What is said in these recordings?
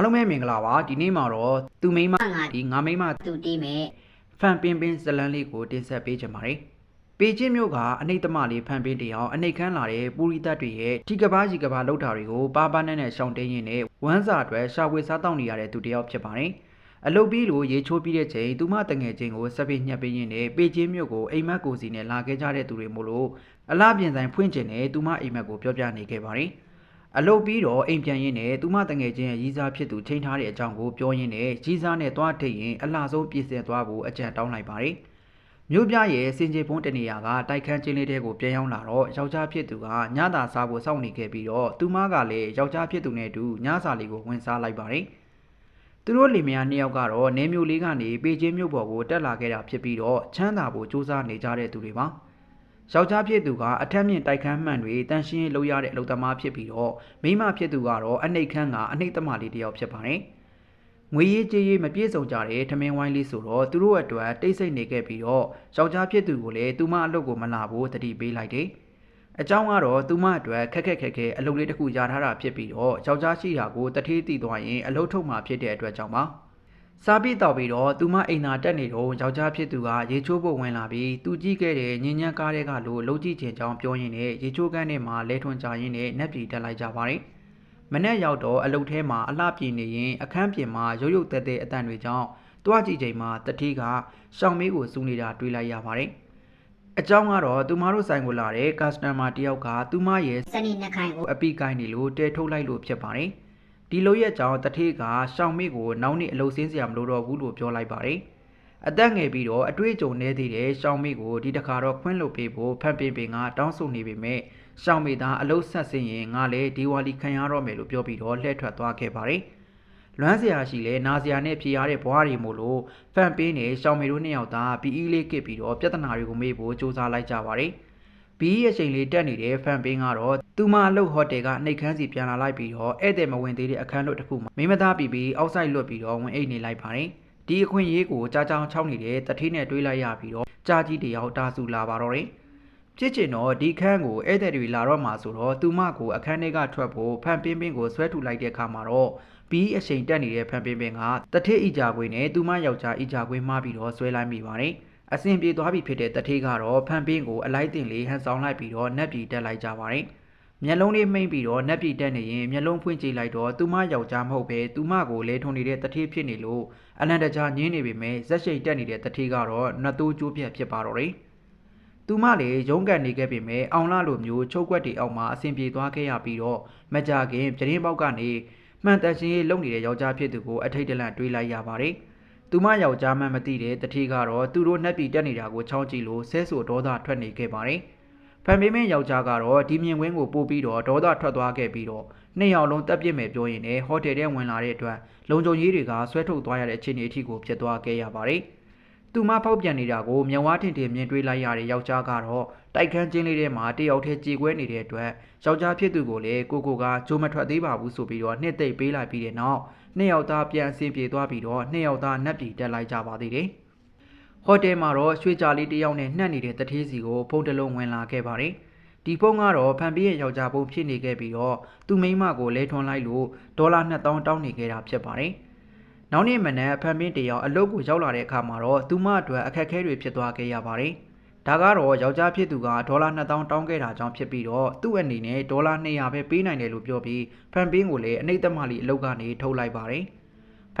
အားလုံးပဲမင်္ဂလာပါဒီနေ့မှာတော့သူမိန်းမငါဒီငါမိန်းမသူတီးမယ်ဖန်ပင်ပင်ဇလန်းလေးကိုတင်ဆက်ပေးချင်ပါတယ်ပေချင်းမျိုးကအနှိတ်သမလေးဖန်ပင်တရောင်အနှိတ်ခမ်းလာတဲ့ပူရိသတ်တွေရဲ့ထိကပားရီကပားလောက်တာတွေကိုပါပါနဲ့နဲ့ရှောင်တင်းရင်းနဲ့ဝမ်းစာအတွက်ရှာဖွေစားတောက်နေရတဲ့သူတစ်ယောက်ဖြစ်ပါတယ်အလုပ်ပြီးလို့ရေချိုးပြီးတဲ့ချိန်သူမတငယ်ချင်းကိုဆက်ပြီးညှက်ပေးရင်းနဲ့ပေချင်းမျိုးကိုအိမ်မက်ကိုစီနဲ့လာခဲ့ကြတဲ့သူတွေမို့လို့အလားပြင်ဆိုင်ဖွင့်ကျင်တဲ့သူမအိမ်မက်ကိုပြောပြနေခဲ့ပါတယ် အလုပ်ပြီးတော့အိမ်ပြန်ရင်းနဲ့သူမတငယ်ချင်းရဲ့ရီးစားဖြစ်သူချိန်ထားတဲ့အကြောင်းကိုပြောရင်းနဲ့ကြီးစားနဲ့သွားထိတ်ရင်အလှဆုံးပြည့်စင်သွားဖို့အကြံတောင်းလိုက်ပါတယ်။မြို့ပြရဲ့စင်ကြေဖုံးတနေရာကတိုက်ခန်းချင်းလေးတဲကိုပြန်ရောက်လာတော့ယောက်ျားဖြစ်သူကညသာစားဖို့စောင့်နေခဲ့ပြီးတော့သူမကလည်းယောက်ျားဖြစ်သူနဲ့အတူညစာလေးကိုဝင်စားလိုက်ပါတယ်။သူတို့လင်မယားနှစ်ယောက်ကတော့နေမျိုးလေးကနေပေချင်းမြို့ပေါ်ကိုတက်လာခဲ့တာဖြစ်ပြီးတော့ချမ်းသာဖို့စူးစမ်းနေကြတဲ့သူတွေပါ။ ယောက်ျားဖြစ်သူကအထက်မြင့်တိုက်ခန်းမှန်တွေတန်ရှင်းရေးလုပ်ရတဲ့အလုပ်သမားဖြစ်ပြီးတော့မိန်းမဖြစ်သူကတော့အနှိတ်ခမ်းကအနှိတ်သမလေးတစ်ယောက်ဖြစ်ပါတယ်။ငွေရေးကြေးရေးမပြည့်စုံကြတဲ့ထမင်းဝိုင်းလေးဆိုတော့သူတို့အတွက်တိတ်ဆိတ်နေခဲ့ပြီးတော့ယောက်ျားဖြစ်သူကိုလည်းသူမအလုပ်ကိုမလာဘူးတတိပေးလိုက်တယ်။အကြောင်းကတော့သူမအတွက်ခက်ခက်ခက်ခဲအလုပ်လေးတစ်ခုရထားတာဖြစ်ပြီးတော့ယောက်ျားရှိတာကိုတထေးတည်သွားရင်အလုပ်ထုတ်မှာဖြစ်တဲ့အတွက်ကြောင့်ပါ။ စားပြီးတော့ပြီးတော့သူမအိမ်သာတက်နေတော့ယောက်ျားဖြစ်သူကရေချိုးဖို့ဝင်လာပြီးသူကြည့်ခဲ့တဲ့ညဉ့်ညံ့ကားတဲ့ကလို့လှုပ်ကြည့်ခြင်းကြောင်းပြောရင်းနဲ့ရေချိုးကန်းထဲမှာလဲထွန်ကြရင်းနဲ့နှက်ပြည်တက်လိုက်ကြပါတယ်။မနေ့ရောက်တော့အလုတ်ထဲမှာအလှပြင်းနေရင်အခန်းပြင်မှာရုပ်ရုပ်သက်သက်အတန်တွေကြောင့်တွားကြည့်ချိန်မှာတတိကရှောင်းမေးကိုစူးနေတာတွေ့လိုက်ရပါတယ်။အကြောင်းကတော့သူမတို့ဆိုင်ကိုလာတဲ့ customer တယောက်ကသူမရဲ့စနေနှခိုင်ကိုအပိကိုင်းနေလို့တဲထုတ်လိုက်လို့ဖြစ်ပါတယ်။ ဒီလိုရဲ့ကြောင့်တထေးကရှောင်းမေကိုနောက်နေ့အလုပ်စင်းစရာမလိုတော့ဘူးလို့ပြောလိုက်ပါတယ်။အသက်ငယ်ပြီးတော့အတွေ့အကြုံနည်းသေးတဲ့ရှောင်းမေကိုဒီတစ်ခါတော့ခွင့်လွှတ်ပေးဖို့ဖန်ပင်ပင်ကတောင်းဆိုနေပေမဲ့ရှောင်းမေသားအလုပ်ဆက်စင်ရင်ငါလည်းဒီဝါလီခံရတော့မယ်လို့ပြောပြီးတော့လှည့်ထွက်သွားခဲ့ပါတယ်။လွမ်းစရာရှိလဲနာစရာနဲ့ဖြေရတဲ့ဘွားတွေမို့လို့ဖန်ပင်းနဲ့ရှောင်းမီတို့နှစ်ယောက်သားပီအီလေးကစ်ပြီးတော့ပြဿနာတွေကိုမေးဖို့စူးစမ်းလိုက်ကြပါတယ်။ဘီရဲ့ချိန်လေးတက်နေတဲ့ဖန်ပင်းကတော့ သူမအလုပ်ဟိုတယ်ကနှိတ်ခမ်းစီပြန်လာလိုက်ပြီးတော့ဧည့်သည်မဝင်သေးတဲ့အခန်းလွတ်တစ်ခုမှာမိမသားပြီးပြီးအောက်ဆိုင်လွတ်ပြီးတော့ဝင်အိတ်နေလိုက်ပါတယ်။ဒီအခွင့်အရေးကိုကြားကြောင်ချောင်းနေတဲ့တထင်းနဲ့တွေးလိုက်ရပြီးတော့ကြားကြီးတယောက်တာဆူလာပါတော့တယ်။ဖြစ်ချင်တော့ဒီခန်းကိုဧည့်သည်တွေလာတော့မှာဆိုတော့သူမကိုအခန်းထဲကထွက်ဖို့ဖန်ပင်းပင်းကိုဆွဲထုတ်လိုက်တဲ့အခါမှာတော့ဘီအချိန်တက်နေတဲ့ဖန်ပင်းပင်းကတထေးဤကြခွေနဲ့သူမယောက်ျားဤကြခွေမှားပြီးတော့ဆွဲလိုက်မိပါတယ်အဆင်ပြေသွားပြီဖြစ်တဲ့တထေးကတော့ဖန်ပင်းကိုအလိုက်တင်လေးဟန်ဆောင်လိုက်ပြီးတော့နက်ပြည်တက်လိုက်ကြပါတယ် မျက်လုံးလေးမှိမ့်ပြီးတော့နက်ပြည်တက်နေရင်မျက်လုံးဖွင့်ကြည့်လိုက်တော့သူမယောက်ျားမဟုတ်ပဲသူမကိုလဲထုံနေတဲ့တထေးဖြစ်နေလို့အလန်တကြားညင်းနေပေမဲ့ဇက်ရှိတ်တက်နေတဲ့တထေးကတော့နှတ်သိုးကျိုးပြက်ဖြစ်ပါတော့တယ်သူမလည်းရုန်းကန်နေခဲ့ပေမဲ့အောင်လာလိုမျိုးချုပ်ကွက်တွေအောက်မှာအဆင်ပြေသွားခဲ့ရပြီးတော့မကြခင်ပြတင်းပေါက်ကနေမှန်တန်ရှင်ရေးလုံနေတဲ့ယောက်ျားဖြစ်သူကိုအထိတ်တလန့်တွေးလိုက်ရပါတယ်။သူမယောက်ျားမှန်မသိတဲ့တတိကတော့သူတို့နှက်ပြီးတက်နေတာကိုချောင်းကြည့်လို့ဆဲဆူဒေါသထွက်နေခဲ့ပါတယ်။ ဖန်မင်းမင်းယောက်ျားကတော့ဒီမြင်ကွင်းကိုပို့ပြီးတော့ဒေါသထွက်သွားခဲ့ပြီးတော့နှစ်ယောက်လုံးတက်ပြစ်မယ်ပြောရင်လည်းဟိုတယ်ထဲဝင်လာတဲ့အတွက်လုံခြုံရေးတွေကဆွဲထုတ်သွားရတဲ့အခြေအနေအထိကိုဖြစ်သွားခဲ့ရပါတယ်။သူမဖောက်ပြန်နေတာကိုမြဝါထင်ထင်မြင်တွေ့လိုက်ရတဲ့ယောက်ျားကတော့တိုက်ခန်းချင်းလေးထဲမှာတယောက်တည်းကြေကွဲနေတဲ့အတွက်ယောက်ျားဖြစ်သူကိုလည်းကိုကိုကဂျိုးမထွက်သေးပါဘူးဆိုပြီးတော့နှစ်သိမ့်ပေးလိုက်ပြီးတဲ့နောက်နှစ်ယောက်သားပြန်အဆင်ပြေသွားပြီးတော့နှစ်ယောက်သားနက်ပြည်တက်လိုက်ကြပါသေးတယ်။ ဟိုတယ်မှာတော့ရွှေကြာလေးတစ်ယောက်နဲ့နှက်နေတဲ့တထေးစီကိုဖုန်းတစ်လုံးဝင်လာခဲ့ပါတယ်။ဒီဖုန်းကတော့ဖန်ပြီးရဲ့ယောက်ျားပုံဖြစ်နေခဲ့ပြီးတော့သူမိန်းမကိုလဲထွန်လိုက်လို့ဒေါ်လာ2000တောင်းနေခဲ့တာဖြစ်ပါတယ်။နောက်နေ့မနက်ဖန်ပင်းတယောက်အလုပ်ကိုရောက်လာတဲ့အခါမှာတော့သူမအတွက်အခက်အခဲတွေဖြစ်သွားခဲ့ရပါတယ်။ဒါကတော့ယောက်ျားဖြစ်သူကဒေါ်လာ2000တောင်းခဲ့တာကြောင့်ဖြစ်ပြီးတော့သူ့အနေနဲ့ဒေါ်လာ200ပဲပေးနိုင်တယ်လို့ပြောပြီးဖန်ပင်းကိုလည်းအနှိမ့်သက်မလီအလုပ်ကနေထုတ်လိုက်ပါတယ်။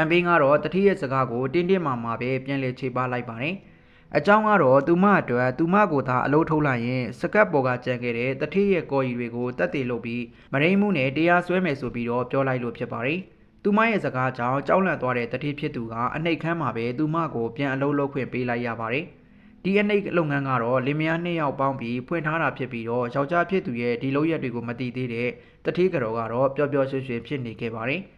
ဖန်ပင်းကတော့တတိယစကားကိုတင်းတင်းမာမာပဲပြန်လည်ခြေပလိုက်ပါတယ်။အကြောင်းကတော့သူမအတွက်သူမကိုသာအလုပ်ထုတ်လိုက်ရင်စကတ်ပေါ်ကကြံခဲ့တဲ့တတိယကော်ရီတွေကိုတက်တည်လုပ်ပြီးမရင်းမှုနဲ့တရားစွဲမယ်ဆိုပြီးတော့ပြောလိုက်လို့ဖြစ်ပါတယ်။သူမရဲ့စကားကြောင့်ကြောက်လန့်သွားတဲ့တတိဖြစ်သူကအနှိတ်ခမ်းမှာပဲသူမကိုပြန်အလုပ်လုပ်ခွင့်ပေးလိုက်ရပါတယ်။ဒီအနှိတ်လုပ်ငန်းကတော့လင်မယားနှစ်ယောက်ပေါင်းပြီးဖွင့်ထားတာဖြစ်ပြီးတော့ယောက်ျားဖြစ်သူရဲ့ဒီလုပ်ရက်တွေကိုမသိသေးတဲ့တတိကတော်ကတော့ပျော်ပျော်ရွှင်ရွှင်ဖြစ်နေခဲ့ပါတယ်။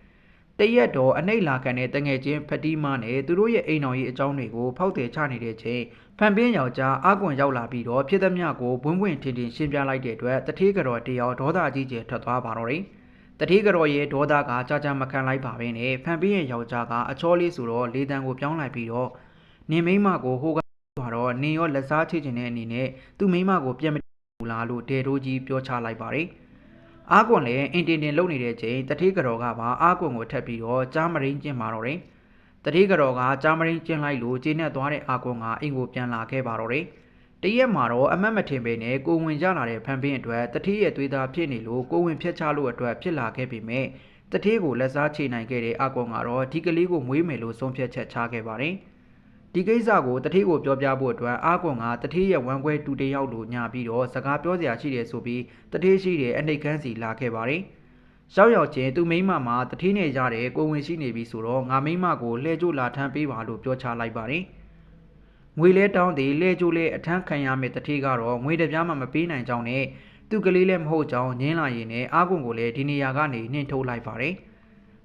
တရက်တော့အနှိတ်လာခံတဲ့တငယ်ချင်းဖတီမာနဲ့သူတို့ရဲ့အိမ်တော်ကြီးအကြောင်းတွေကိုဖောက်တယ်ချနေတဲ့ချိန်ဖန်ပင်းယောက်ျားအကွန်ရောက်လာပြီးတော့ဖြစ်သမျှကိုဘွင်းဘွင်းထင်ထင်ရှင်းပြလိုက်တဲ့အတွက်တတိကတော်တယောက်ဒေါသကြီးကျယ်ထွက်သွားပါတော့တယ်။တတိကတော်ရဲ့ဒေါသကကြာကြာမခံလိုက်ပါပဲနဲ့ဖန်ပင်းရဲ့ယောက်ျားကအချောလေးဆိုတော့လေတံကိုပြောင်းလိုက်ပြီးတော့နင်မိန်းမကိုဟိုကသွားတော့နင်ရောလက်စားချေချင်တဲ့အနေနဲ့သူ့မိန်းမကိုပြန်မဘူးလားလို့ဒေတိုးကြီးပြောချလိုက်ပါတယ် အာကွန်လည်းအင်တင်တင်လုံနေတဲ့ချိန်တတိကတော်ကပါအာကွန်ကိုထပ်ပြီးတော့ကြားမရင်းကျင်းมาတော့တယ်တတိကတော်ကကြားမရင်းကျင်းလိုက်လို့ကျင်းနဲ့သွားတဲ့အာကွန်ကအိမ်ကိုပြန်လာခဲ့ပါတော့တယ်တရက်မှာတော့အမတ်မထင်ပေနဲ့ကိုဝင်ကြလာတဲ့ဖန်ပင်းအတွက်တတိရဲ့သွေးသားဖြစ်နေလို့ကိုဝင်ဖြတ်ချလို့အတွက်ဖြစ်လာခဲ့ပေမဲ့တတိကိုလက်စားချေနိုင်ခဲ့တဲ့အာကွန်ကတော့ဒီကလေးကိုမွေးမယ်လို့ဆုံးဖြတ်ချက်ချခဲ့ပါတယ် ဒီကိစ္စကိုတတိကိုပြောပြဖို့အတွက်အာကွန်ကတတိရဲ့ဝမ်းခွဲတူတယောက်လိုညာပြီးတော့စကားပြောစရာရှိတယ်ဆိုပြီးတတိရှိတဲ့အနှိတ်ခမ်းစီလာခဲ့ပါတယ်။ရောက်ရောက်ချင်းသူမိမမှာတတိနဲ့ရတဲ့ကိုဝင်ရှိနေပြီဆိုတော့ငါမိမကိုလှဲကြိုလာထမ်းပေးပါလို့ပြောချလိုက်ပါတယ်။ငွေလဲတောင်းသည်လှဲကြိုလဲအထမ်းခံရမယ့်တတိကတော့ငွေတပြားမှမပေးနိုင်ကြောင်းနဲ့သူကလေးလည်းမဟုတ်ကြောင်းညင်းလာရင်လည်းအာကွန်ကိုလည်းဒီနေရာကနေနှင်ထုတ်လိုက်ပါတယ်။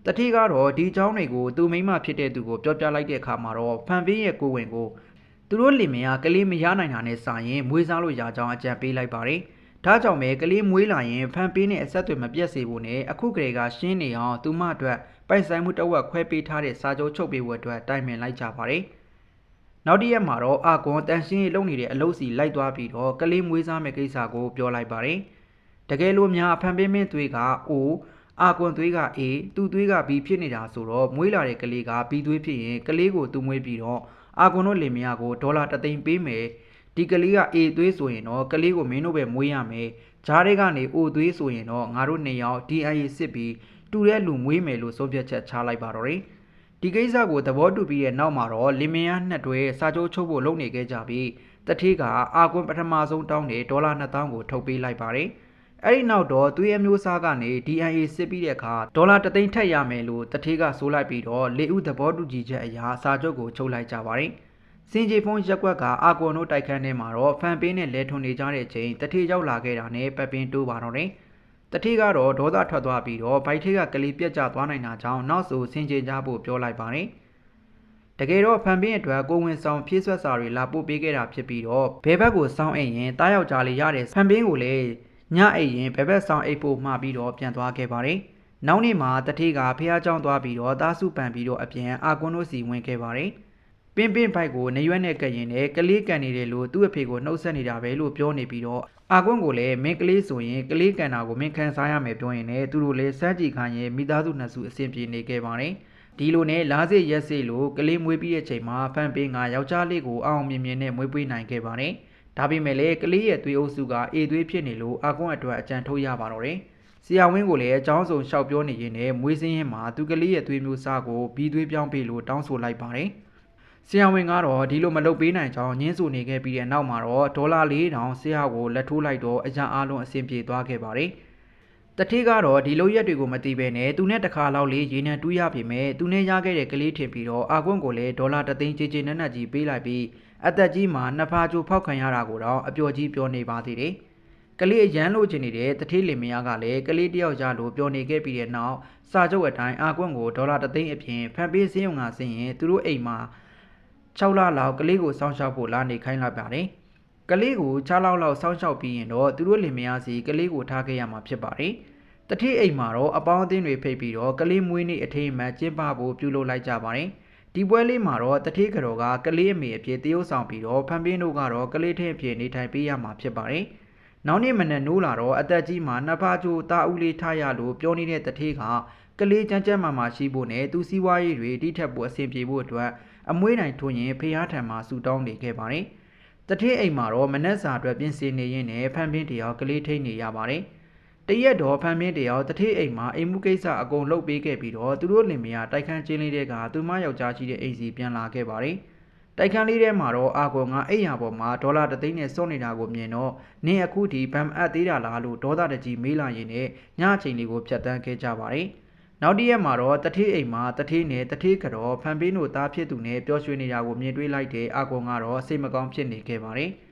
တတိကတော့ဒီเจ้าတွေကိုသူမိမဖြစ်တဲ့သူကိုပြောပြလိုက်တဲ့အခါမှာတော့ဖန်ပင်းရဲ့ကိုဝင်ကိုသူတို့လင်မယားကလေးမရနိုင်တာနဲ့စာရင်မွေးစားလို့ရကြောင်းအကြံပေးလိုက်ပါတယ်။ဒါကြောင့်ပဲကလေးမွေးလာရင်ဖန်ပင်းနဲ့အဆက်အသွယ်မပြတ်စေဖို့နဲ့အခုကလေးကရှင်းနေအောင်သူမအတွက်ပိုက်ဆိုင်မှုတစ်ဝက်ခွဲပေးထားတဲ့စာချုပ်ချုပ်ပေးဖို့အတွက်တိုင်ပင်လိုက်ကြပါတယ်။နောက်တစ်ရက်မှာတော့အာကွန်တန်ရှင်းရေးလုပ်နေတဲ့အလုပ်စီလိုက်သွားပြီးတော့ကလေးမွေးစားမယ့်ကိစ္စကိုပြောလိုက်ပါတယ်။တကယ်လို့များဖန်ပင်းမင်းသွေးကအိုး အာကွန်သွေးက A သူ့သွေးက B ဖြစ်နေတာဆိုတော့မွေးလာတဲ့ကလေးက B သွေးဖြစ်ရင်ကလေးကိုသူမွေးပြီးတော့အာကွန်တို့လင်မယားကိုဒေါ်လာ3သိန်းပေးမယ်ဒီကလေးက A သွေးဆိုရင်တော့ကလေးကိုမင်းတို့ပဲမွေးရမယ်ဂျားတွေကနေ O သွေးဆိုရင်တော့ငါတို့နှစ်ယောက် DIA စစ်ပြီးတူတဲ့လူမွေးမယ်လို့ဆုံးဖြတ်ချက်ချလိုက်ပါတော့တယ်ဒီကိစ္စကိုသဘောတူပြီးတဲ့နောက်မှာတော့လင်မယားနှစ်တွဲစာချုပ်ချုပ်ဖို့လုပ်နေခဲ့ကြပြီးတထေးကအာကွန်ပထမဆုံးတောင်းတဲ့ဒေါ်လာ2000ကိုထုတ်ပေးလိုက်ပါတယ်။ အဲ့ဒီနောက်တော့သူ့ရဲ့မျိုးစားကနေ DIA စစ်ပြီးတဲ့အခါဒေါ်လာတသိန်းထက်ရမယ်လို့တထေးကဆိုလိုက်ပြီးတော့လေဦးသဘောတူညီချက်အရာစာချုပ်ကိုချုပ်လိုက်ကြပါတယ်။စင်ကြီးဖုန်းရက်ကွက်ကအာကွန်တို့တိုက်ခန်းထဲမှာတော့ဖန်ပင်းနဲ့လဲထွန်နေကြတဲ့ချိန်တထေးရောက်လာခဲ့တာနဲ့ပပင်းတိုးပါတော့တယ်။တထေးကတော့ဒေါသထွက်သွားပြီးတော့ဘိုက်ထေးကကလေးပြက်ကျသွားနိုင်တာကြောင့်နောက်ဆိုစင်ကြီးကြဖို့ပြောလိုက်ပါတယ်။တကယ်တော့ဖန်ပင်းအတွက်ကိုဝင်ဆောင်ဖြည့်ဆွက်စာတွေလာပို့ပေးခဲ့တာဖြစ်ပြီးတော့ဘဲဘက်ကိုစောင်းအိမ်ရင်တားယောက်ကြားလေးရတဲ့ဖန်ပင်းကိုလည်း ညအိပ်ရင်ဘက်ဘက်ဆောင်အိပ်ဖို့မှာပြီးတော့ပြန်သွားခဲ့ပါတယ်။နောက်နေ့မှာတထေးကဖះเจ้าသွားပြီးတော့သားစုပန်ပြီးတော့အပြန်အာကွန်းတို့စီဝင်ခဲ့ပါတယ်။ပင်ပင်ဘိုက်ကိုနေရွက်နဲ့ကရင်နဲ့ကလေးကန်နေတယ်လို့သူ့အဖေကိုနှုတ်ဆက်နေတာပဲလို့ပြောနေပြီးတော့အာကွန်းကိုလည်းမင်းကလေးဆိုရင်ကလေးကန်တာကိုမင်းခံစားရမယ်ပြောရင်လည်းသူတို့လည်းစမ်းကြည့်ခိုင်းရင်မိသားစုနှစ်စုအဆင်ပြေနေခဲ့ပါတယ်။ဒီလိုနဲ့လားစေရက်စေလို့ကလေးမွေးပြီးတဲ့ချိန်မှာဖန်ပင်းကယောက်ျားလေးကိုအောင်မြင်မြင်နဲ့မွေးပွေးနိုင်ခဲ့ပါတယ်။ ဒါပေမဲ့လည်းကလေးရဲ့သွေးအုပ်စုကအေသွေးဖြစ်နေလို့အာကွန်းအတွက်အကြံထုတ်ရပါတော့တယ်။ဆရာဝင်းကိုလည်းအကြောင်းစုံလျှောက်ပြောနေရင်းနဲ့မွေးစင်းရင်မှာသူကလေးရဲ့သွေးမျိုးစားကိုဘီသွေးပြောင်းပေးလို့တောင်းဆိုလိုက်ပါတယ်။ဆရာဝန်ကတော့ဒီလိုမလုပ်ပေးနိုင်ကြောင်းညှင်းဆိုနေခဲ့ပြီးတဲ့နောက်မှာတော့ဒေါ်လာ4000ဆရာကိုလက်ထိုးလိုက်တော့အကြံအားလုံးအဆင်ပြေသွားခဲ့ပါတယ်။တတိကတော့ဒီလိုရက်တွေကိုမသိဘဲနဲ့သူနဲ့တခါလောက်လေးရေနံတူးရပြီမဲ့သူနဲ့ရခဲ့တဲ့ကလေးထင်ပြီးတော့အာကွန်းကိုလည်းဒေါ်လာ3သိန်းကြေကြေနက်နက်ကြီးပေးလိုက်ပြီး အသက်ကြီးမှာနှစ်ဖာချိုဖောက်ခံရတာကိုတော့အပျော်ကြီးပြောနေပါသေးတယ်။ကလေးအရန်လို့ချင်နေတဲ့တထေးလင်မယားကလည်းကလေးတယောက်ရလို့ပြောနေခဲ့ပြီးတဲ့နောက်စာချုပ်အတိုင်းအာကွန့်ကိုဒေါ်လာ3သိန်းအပြင်ဖန်ပေးစင်းုံကစင်းရင်သူတို့အိမ်မှာ6လလောက်ကလေးကိုစောင့်ရှောက်ဖို့လာနေခိုင်းလိုက်ပါတယ်။ကလေးကို6လလောက်စောင့်ရှောက်ပြီးရင်တော့သူတို့လင်မယားစီကလေးကိုထားခဲ့ရမှာဖြစ်ပါတယ်။တတိအိမ်မှာတော့အပေါင်းအသင်းတွေဖိတ်ပြီးတော့ကလေးမွေးနေ့အထိမ်းအမှန်ကျင်းပဖို့ပြုလုပ်လိုက်ကြပါတယ်။ ဒီပွဲလေးမှာတော့တထေးကတော်ကကလေးအမေအဖြစ်တရုပ်ဆောင်ပြီးတော့ဖန်ပင်းတို့ကတော့ကလေးထင်းအဖြစ်နေထိုင်ပေးရမှာဖြစ်ပါတယ်။နောက်နေ့မနက်နိုးလာတော့အသက်ကြီးမှာနှစ်ဖားချိုတာဦးလေးထားရလို့ပြောနေတဲ့တထေးကကလေးကြမ်းကြမ်းမာမာရှိဖို့နဲ့သူစီးပွားရေးတွေတိထက်ဖို့အဆင်ပြေဖို့အတွက်အမွှေးနိုင်ထွန်းရင်ဖျားထံမှာဆူတောင်းနေခဲ့ပါတယ်။တထေးအိမ်မှာတော့မနက်စာအတွက်ပြင်ဆင်နေရင်းနဲ့ဖန်ပင်းတယောက်ကလေးထိန်နေရပါတယ်။ တရက်တော်ဖမ်းမင်းတယောက်တထိတ်အိမ်မှာအိမ်မှုကိစ္စအကုန်လုပ်ပေးခဲ့ပြီးတော့သူတို့လင်မယားတိုက်ခန်းချင်းလေးတဲ့ကသူမယောက်ျားရှိတဲ့အိမ်စီပြန်လာခဲ့ပါတယ်။တိုက်ခန်းလေးထဲမှာတော့အာကွန်ကအိမ်ရပေါ်မှာဒေါ်လာတသိန်းနဲ့စွန့်နေတာကိုမြင်တော့နင်းအခုထိဗမ်အပ်သေးတာလားလို့ဒေါသတကြီးမေးလာရင်လည်းညအချိန်လေးကိုဖြတ်တန်းခဲ့ကြပါတယ်။နောက်တရက်မှာတော့တထေးအိမ်မှာတထေးနဲ့တထေးကတော့ဖန်ပင်းတို့သားဖြစ်သူနဲ့ပျော်ရွှင်နေတာကိုမြင်တွေ့လိုက်တဲ့အာကွန်ကတော့စိတ်မကောင်းဖြစ်နေခဲ့ပါတယ်။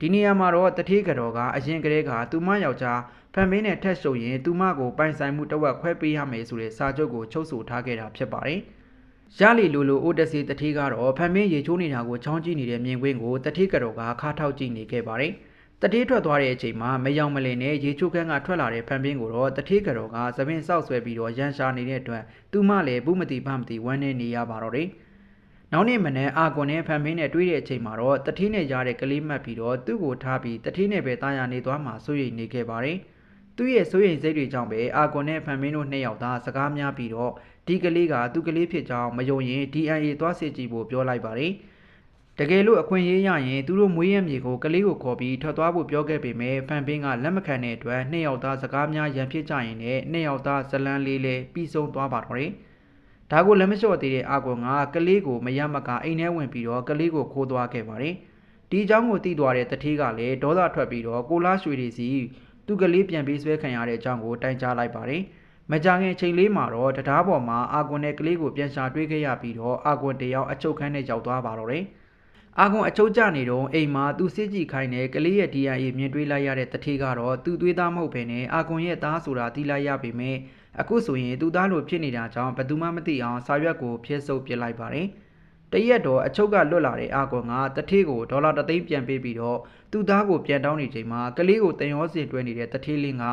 ဒီနေရာမှာတော့တထေးကတော်ကအရင်ကတည်းကသူမယောက်ျားဖန်မင်းနဲ့ထက်ရှုပ်ရင်သူမကိုပိုင်ဆိုင်မှုတဝက်ခွဲပေးရမယ်ဆိုတဲ့စာချုပ်ကိုချုပ်ဆိုထားခဲ့တာဖြစ်ပါတယ်။ရလီလိုလိုအိုတစီတထေးကတော့ဖန်မင်းရေချိုးနေတာကိုချောင်းကြည့်နေတဲ့မြင်ကွင်းကိုတထေးကတော်ကခါထောက်ကြည့်နေခဲ့ပါတယ်။တထေးထွက်သွားတဲ့အချိန်မှာမယောင်မလင်နဲ့ရေချိုးခန်းကထွက်လာတဲ့ဖန်ပင်းကိုတော့တထေးကတော်ကသပင်ဆောက်ဆွဲပြီးတော့ရန်ရှာနေတဲ့အတွက်သူမလည်းဘူးမတိဖမတိဝမ်းနေနေရပါတော့တယ်။ နောက်နေ့မနေ့အာကွန်နဲ့ဖန်မင်းနဲ့တွေ့တဲ့အချိန်မှာတော့တထင်းနဲ့ရတဲ့ကလေးမှတ်ပြီးတော့သူ့ကိုထားပြီးတထင်းနဲ့ပဲတာယာနေသွားမှစိုးရိမ်နေခဲ့ပါတယ်။သူသူ့ရဲ့စိုးရိမ်စိတ်တွေကြောင့်ပဲအာကွန်နဲ့ဖန်မင်းတို့နှစ်ယောက်သားစကားများပြီးတော့ဒီကလေးကသူ့ကလေးဖြစ်ကြောင်းမယုံရင် DNA သွားစစ်ကြည့်ဖို့ပြောလိုက်ပါတယ်တကယ်လို့အခွင့်အရေးရရင်သူတို့မွေးရမြေကိုကလေးကိုခေါ်ပြီးထွက်သွားဖို့ပြောခဲ့ပေမဲ့ဖန်ပင်းကလက်မခံတဲ့အတွက်နှစ်ယောက်သားစကားများရန်ဖြစ်ကြရင်လည်းနှစ်ယောက်သားဇလန်းလေးလေးပြီးဆုံးသွားပါတော့တယ် ဒါကိုလက်မလျှော့သေးတဲ့အာကွန်ကကလေးကိုမရမကအိမ်ထဲဝင်ပြီးတော့ကလေးကိုခိုးသွားခဲ့ပါတယ်ဒီအကြောင်းကိုသိသွားတဲ့တတိကလည်းဒေါသထွက်ပြီးတော့ကိုလာရွှေတွေစီသူ့ကလေးပြန်ပြီးဆွဲခံရတဲ့အကြောင်းကိုတိုင်ကြားလိုက်ပါတယ်မကြခင်ချိန်လေးမှာတော့တရားပေါ်မှာအာကွန်နဲ့ကလေးကိုပြန်ရှာတွေ့ခဲ့ရပြီးတော့အာကွန်တယောက်အချုပ်ခန်းထဲရောက်သွားပါတော့တယ်အာကွန်အချုပ်ကျနေတော့အိမ်မှာသူစစ်ကြည့်ခိုင်းတဲ့ကလေးရဲ့ DNA မြင်တွေ့လိုက်ရတဲ့တထေကတော့သူသွေးသားမဟုတ်ဘဲနဲ့အာကွန်ရဲ့သားဆိုတာသိလိုက်ရပေမဲ့ အခုဆိုရင်သူသားလိုဖြစ်နေတာကြောင့်ဘယ်သူမှမသိအောင်စာရွက်ကိုဖျက်ဆုပ်ပစ်လိုက်ပါတယ်။တရက်တော့အချုပ်ကလွတ်လာတဲ့အာကွန်ကတထေကိုဒေါ်လာတစ်သိန်းပြန်ပေးပြီးတော့သူသားကိုပြန်တောင်းနေချိန်မှာကလေးကိုတန်ရောစင်တွဲနေတဲ့တထေလင်းက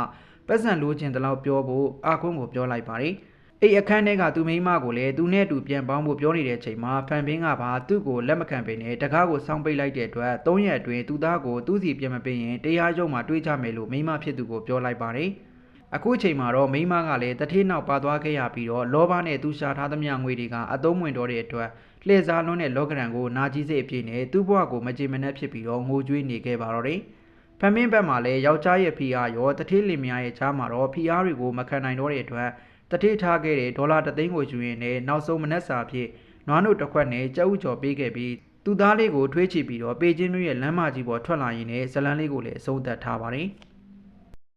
ပတ်စံလိုချင်တလောက်ပြောဖို့အာကွန်ကိုပြောလိုက်ပါတယ်။အဲ့အခန်းထဲကသူမိန်းမကိုလည်းသူနဲ့အတူပြန်ပေါင်းဖို့ပြောနေတဲ့အချိန်မှာဖန်ပင်းကပါသူ့ကိုလက်မခံပေနဲ့တကားကိုစောင်းပိတ်လိုက်တဲ့အတွက်၃ရက်အတွင်းသူသားကိုသူ့စီပြန်မပေးရင်တရားရုံးမှာတွေးကြမယ်လို့မိန်းမဖြစ်သူကိုပြောလိုက်ပါတယ်။ အခုချိန်မှာတော့မိန်းမကလည်းတထေးနောက်ပါသွားခဲ့ရပြီးတော့လောဘနဲ့သူရှာထားသမျှငွေတွေကအသုံးဝင်တော့တဲ့အတွက်လှည့်စားလွန်းတဲ့လောကရန်ကိုနာကြီးစိတ်အပြည့်နဲ့သူ့ဘဝကိုမကြေမနက်ဖြစ်ပြီးတော့ငိုကြွေးနေခဲ့ပါတော့တယ်။ဖမင်းဘက်မှာလည်းယောက်ျားရဲ့ဖီအားရောတထေးလင်မယားရဲ့ချားမှာတော့ဖီအားတွေကိုမခံနိုင်တော့တဲ့အတွက်တထေးထားခဲ့တဲ့ဒေါ်လာတသိန်းကိုယူရင်လည်းနောက်ဆုံးမနက်စာအဖြစ်နွားနို့တစ်ခွက်နဲ့ကြက်ဥကျော်ပေးခဲ့ပြီးသူသားလေးကိုထွေးချပြီးတော့ပေချင်းမျိုးရဲ့လမ်းမကြီးပေါ်ထွက်လာရင်လည်းဇလန်းလေးကိုလည်းအဆုံးသတ်ထားပါတယ်။